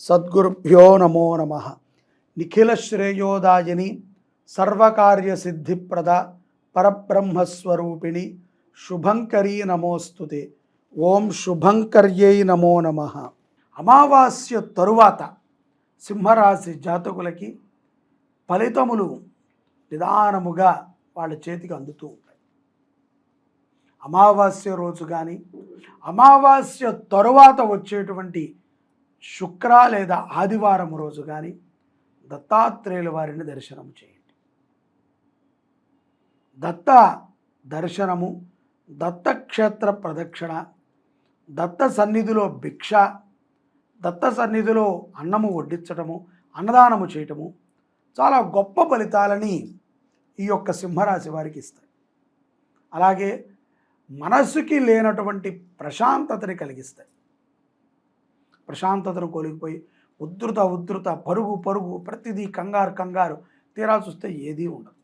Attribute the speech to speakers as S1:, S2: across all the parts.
S1: సద్గురుభ్యో నమో నమ. నిఖిల శ్రేయోదాయని సర్వకార్య సిద్ధిప్రద పరబ్రహ్మస్వరూపిణి శుభంకరీ నమోస్తుతే. ఓం శుభంకర్యై నమో నమ. అమావాస్య తరువాత సింహరాశి జాతకులకి ఫలితములు నిదానముగా వాళ్ళ చేతికి అందుతూ ఉంటాయి. అమావాస్య రోజు కానీ అమావాస్య తరువాత వచ్చేటువంటి శుక్ర లేదా ఆదివారం రోజు కానీ దత్తాత్రేయుల వారిని దర్శనం చేయండి. దత్త దర్శనము దత్తక్షేత్ర ప్రదక్షిణ దత్త సన్నిధిలో భిక్ష దత్త సన్నిధిలో అన్నము వడ్డించటము అన్నదానము చేయటము చాలా గొప్ప ఫలితాలని ఈ యొక్క సింహరాశి వారికి ఇస్తాయి. అలాగే మనస్సుకి లేనటువంటి ప్రశాంతతని కలిగిస్తాయి. ప్రశాంతతను కోలిగిపోయి ఉద్ధృత ఉద్ధృత పరుగు పరుగు ప్రతిదీ కంగారు కంగారు. తీరా చూస్తే ఏదీ ఉండదు.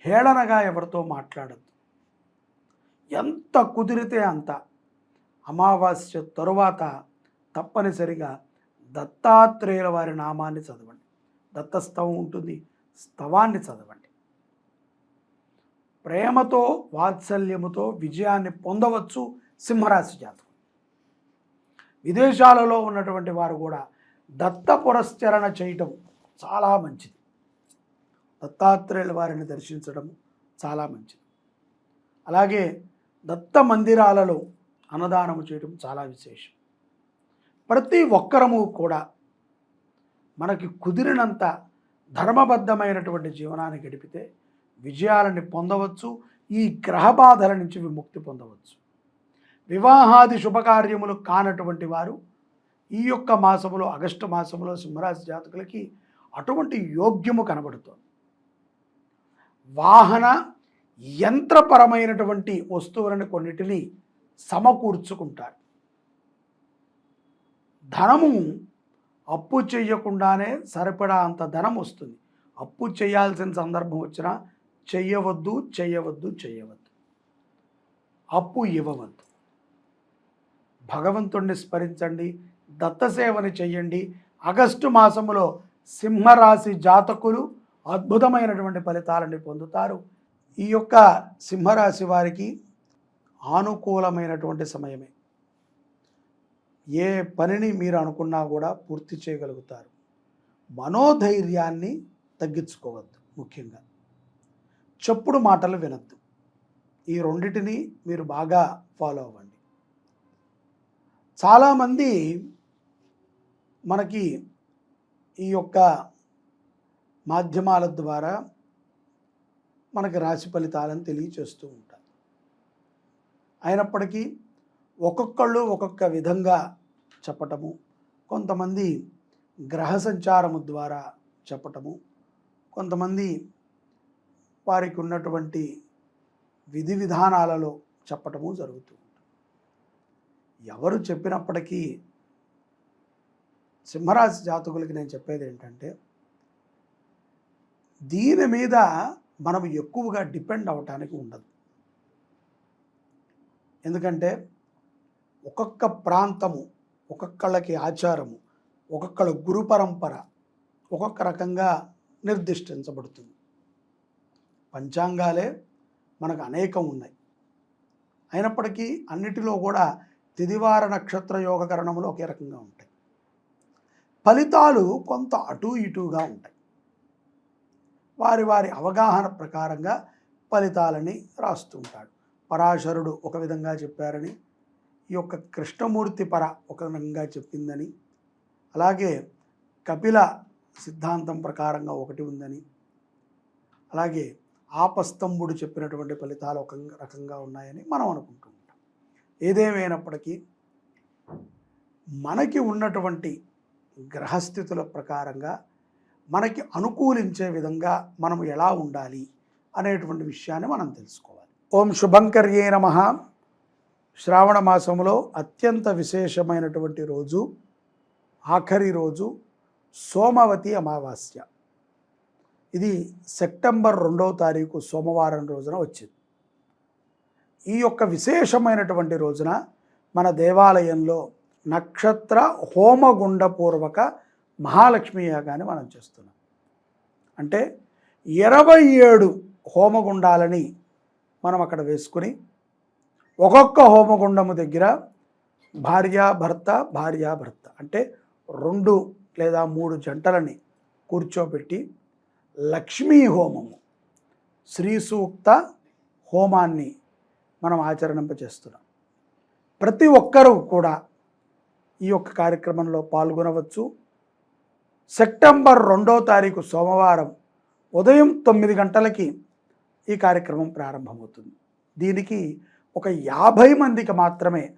S1: హేళనగా ఎవరితో మాట్లాడద్దు. ఎంత కుదిరితే అంత. అమావాస్య తరువాత తప్పనిసరిగా దత్తాత్రేయుల వారి నామాన్ని చదవండి. దత్తస్తవం ఉంటుంది స్తవాన్ని చదవండి. ప్రేమతో వాత్సల్యముతో విజయాన్ని పొందవచ్చు సింహరాశి జాతకం. విదేశాలలో ఉన్నటువంటి వారు కూడా దత్త పురస్చరణ చేయటం చాలా మంచిది. దత్తాత్రేయుల వారిని దర్శించడం చాలా మంచిది. అలాగే దత్త మందిరాలలో అన్నదానము చేయడం చాలా విశేషం. ప్రతి ఒక్కరము కూడా మనకి కుదిరినంత ధర్మబద్ధమైనటువంటి జీవనాన్ని గడిపితే విజయాలని పొందవచ్చు ఈ గ్రహ బాధల నుంచి విముక్తి పొందవచ్చు. వివాహాది శుభకార్యములు కానటువంటి వారు ఈ యొక్క మాసములో ఆగస్టు మాసములో సింహరాశి జాతకులకి అటువంటి యోగ్యము కనబడుతోంది. వాహన యంత్రపరమైనటువంటి వస్తువులను కొన్నిటిని సమకూర్చుకుంటారు. ధనము అప్పు చేయకుండానే సరిపడా అంత ధనం వస్తుంది. అప్పు చేయాల్సిన సందర్భం వచ్చినా చెయ్యవద్దు చెయ్యవద్దు చెయ్యవద్దు అప్పు ఇవ్వవద్దు. భగవంతుణ్ణి స్మరించండి దత్తసేవని చెయ్యండి. ఆగస్టు మాసములో సింహరాశి జాతకులు అద్భుతమైనటువంటి ఫలితాలని పొందుతారు. ఈ యొక్క సింహరాశి వారికి ఆనుకూలమైనటువంటి సమయమే. ఏ పనిని మీరు అనుకున్నా కూడా పూర్తి చేయగలుగుతారు. మనోధైర్యాన్ని తగ్గించుకోవద్దు ముఖ్యంగా. చెప్పుడు మాటలు వినద్దు. ఈ రెండింటిని మీరు బాగా ఫాలో అవ్వండి. చాలామంది మనకి ఈ యొక్క మాధ్యమాల ద్వారా మనకి రాశి ఫలితాలను తెలియచేస్తూ ఉంటారు. అయినప్పటికీ ఒక్కొక్కళ్ళు ఒక్కొక్క విధంగా చెప్పటము కొంతమంది గ్రహ సంచారము ద్వారా చెప్పటము కొంతమంది వారికి ఉన్నటువంటి విధి విధానాలలో చెప్పటము జరుగుతూ ఎవరు చెప్పినప్పటికీ సింహరాశి జాతకులకి నేను చెప్పేది ఏంటంటే దీని మీద మనం ఎక్కువగా డిపెండ్ అవ్వటానికి ఉండదు. ఎందుకంటే ఒక్కొక్క ప్రాంతము ఒక్కొక్కళ్ళకి ఆచారము ఒక్కొక్కళ్ళ గురు పరంపర ఒక్కొక్క రకంగా నిర్దిష్టించబడుతుంది. పంచాంగాలే మనకు అనేకం ఉన్నాయి. అయినప్పటికీ అన్నిటిలో కూడా తిదివార నక్షత్ర యోగకరణములు ఒకే రకంగా ఉంటాయి. ఫలితాలు కొంత అటు ఇటుగా ఉంటాయి. వారి వారి అవగాహన ప్రకారంగా ఫలితాలని రాస్తుంటాడు పరాశరుడు ఒక విధంగా చెప్పారని ఈ యొక్క కృష్ణమూర్తి పర ఒక విధంగా చెప్పిందని అలాగే కపిల సిద్ధాంతం ప్రకారంగా ఒకటి ఉందని అలాగే ఆపస్తంభుడు చెప్పినటువంటి ఫలితాలు ఒక రకంగా ఉన్నాయని మనం అనుకుంటున్నాం. ఏదేమైనప్పటికీ మనకి ఉన్నటువంటి గ్రహస్థితుల ప్రకారంగా మనకి అనుకూలించే విధంగా మనం ఎలా ఉండాలి అనేటువంటి విషయాన్ని మనం తెలుసుకోవాలి. ఓం శుభంకర్యే నమ. శ్రావణ మాసంలో అత్యంత విశేషమైనటువంటి రోజు ఆఖరి రోజు సోమవతి అమావాస్య. ఇది సెప్టెంబర్ రెండవ తారీఖు సోమవారం రోజున వచ్చింది. ఈ యొక్క విశేషమైనటువంటి రోజున మన దేవాలయంలో నక్షత్ర హోమగుండపూర్వక మహాలక్ష్మి యాగాన్ని మనం చేస్తున్నాం. అంటే ఇరవై ఏడు హోమగుండాలని మనం అక్కడ వేసుకుని ఒక్కొక్క హోమగుండము దగ్గర భార్యాభర్త భర్త భర్త అంటే రెండు లేదా మూడు జంటలని కూర్చోబెట్టి లక్ష్మీ హోమము శ్రీ సూక్త హోమాన్ని మనం ఆచరణింపచేస్తున్నాం. ప్రతి ఒక్కరూ కూడా ఈ యొక్క కార్యక్రమంలో పాల్గొనవచ్చు. సెప్టెంబర్ రెండో తారీఖు సోమవారం ఉదయం తొమ్మిది గంటలకి ఈ కార్యక్రమం ప్రారంభమవుతుంది. దీనికి ఒక యాభై మందికి మాత్రమే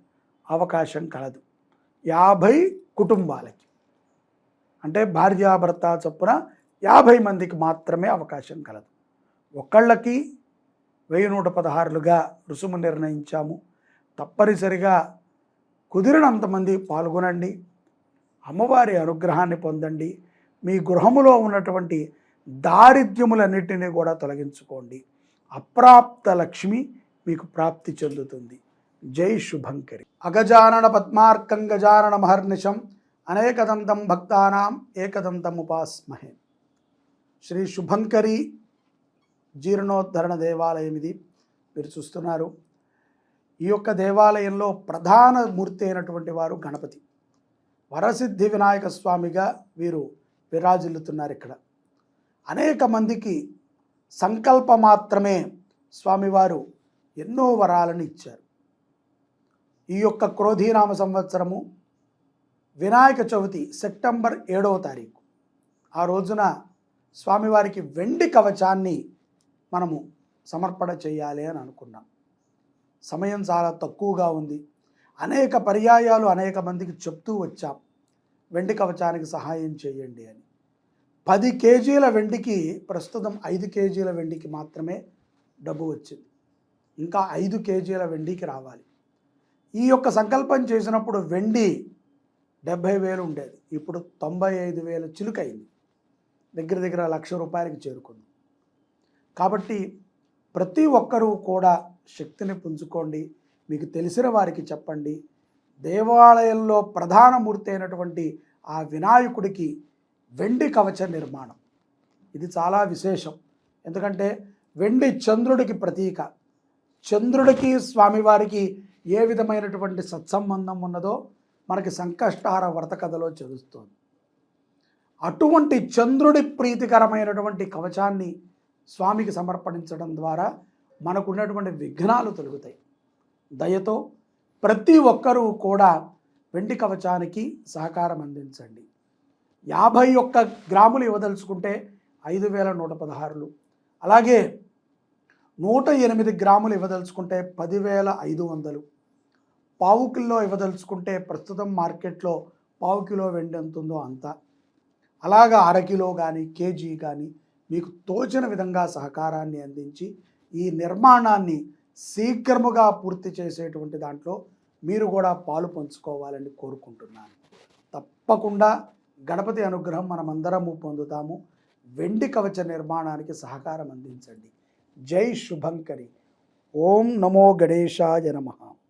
S1: అవకాశం కలదు. యాభై కుటుంబాలకి. అంటే భార్యాభర్త చొప్పున యాభై మందికి మాత్రమే అవకాశం కలదు. ఒకళ్ళకి వెయ్యి నూట పదహారులుగా రుసుము నిర్ణయించాము. తప్పనిసరిగా కుదిరినంతమంది పాల్గొనండి. అమ్మవారి అనుగ్రహాన్ని పొందండి. మీ గృహములో ఉన్నటువంటి దారిద్ర్యములన్నిటినీ కూడా తొలగించుకోండి. అప్రాప్త లక్ష్మి మీకు ప్రాప్తి చెందుతుంది. జై శుభంకరి. అగజానన పద్మార్కం గజానన మహర్నిశం అనేకదంతం భక్తానాం ఏకదంతం ఉపాస్మహే శ్రీ శుభంకరి. జీర్ణోద్ధరణ దేవాలయం ఇది మీరు చూస్తున్నారు. ఈ యొక్క దేవాలయంలో ప్రధాన మూర్తి అయినటువంటి వారు గణపతి. వరసిద్ధి వినాయక స్వామిగా వీరు విరాజిల్లుతున్నారు ఇక్కడ. అనేక మందికి సంకల్ప మాత్రమే స్వామివారు ఎన్నో వరాలను ఇచ్చారు. ఈ యొక్క క్రోధీనామ సంవత్సరము వినాయక చవితి సెప్టెంబర్ ఏడవ తారీఖు. ఆ రోజున స్వామివారికి వెండి కవచాన్ని మనము సమర్పణ చేయాలి అని అనుకున్నాం. సమయం చాలా తక్కువగా ఉంది. అనేక పర్యాయాలు అనేక మందికి చెప్తూ వచ్చాం. వెండి కవచానికి సహాయం చేయండి అని. పది కేజీల వెండికి ప్రస్తుతం ఐదు కేజీల వెండికి మాత్రమే డబ్బు వచ్చింది. ఇంకా ఐదు కేజీల వెండికి రావాలి. ఈ యొక్క సంకల్పం చేసినప్పుడు వెండి డెబ్భై వేలు ఉండేది. ఇప్పుడు తొంభై ఐదు వేల చిలుకైంది. దగ్గర దగ్గర లక్ష రూపాయలకి చేరుకుంది. కాబట్టి ప్రతి ఒక్కరూ కూడా శక్తిని పుంజుకోండి. మీకు తెలిసిన వారికి చెప్పండి. దేవాలయంలో ప్రధాన మూర్తి అయినటువంటి ఆ వినాయకుడికి వెండి కవచ నిర్మాణం. ఇది చాలా విశేషం. ఎందుకంటే వెండి చంద్రుడికి ప్రతీక. చంద్రుడికి స్వామివారికి ఏ విధమైనటువంటి సత్సంబంధం ఉన్నదో మనకి సంకష్టహార వ్రత కథలో చదువుతోంది. అటువంటి చంద్రుడి ప్రీతికరమైనటువంటి కవచాన్ని స్వామికి సమర్పించడం ద్వారా మనకున్నటువంటి విఘ్నాలు తొలుగుతాయి. దయతో ప్రతి ఒక్కరూ కూడా వెండి కవచానికి సహకారం అందించండి. యాభై ఒక్క గ్రాములు ఇవ్వదలుచుకుంటే ఐదు వేల నూట పదహారులు. అలాగే నూట ఎనిమిది గ్రాములు ఇవ్వదలుచుకుంటే పదివేల ఐదు వందలు. పావు కిలో ఇవ్వదలుచుకుంటే ప్రస్తుతం మార్కెట్లో పావు కిలో వెండి ఎంత ఉందో అంత. అలాగా అరకిలో కానీ కేజీ కానీ మీకు తోచిన విధంగా సహకారాన్ని అందించి ఈ నిర్మాణాన్ని శీఘ్రముగా పూర్తి చేసేటువంటి దాంట్లో మీరు కూడా పాలు పంచుకోవాలని కోరుకుంటున్నాను. తప్పకుండా గణపతి అనుగ్రహం మనమందరము పొందుతాము. వెండి కవచ నిర్మాణానికి సహకారం అందించండి. జై శుభంకరి. ఓం నమో గణేశాయ నమ.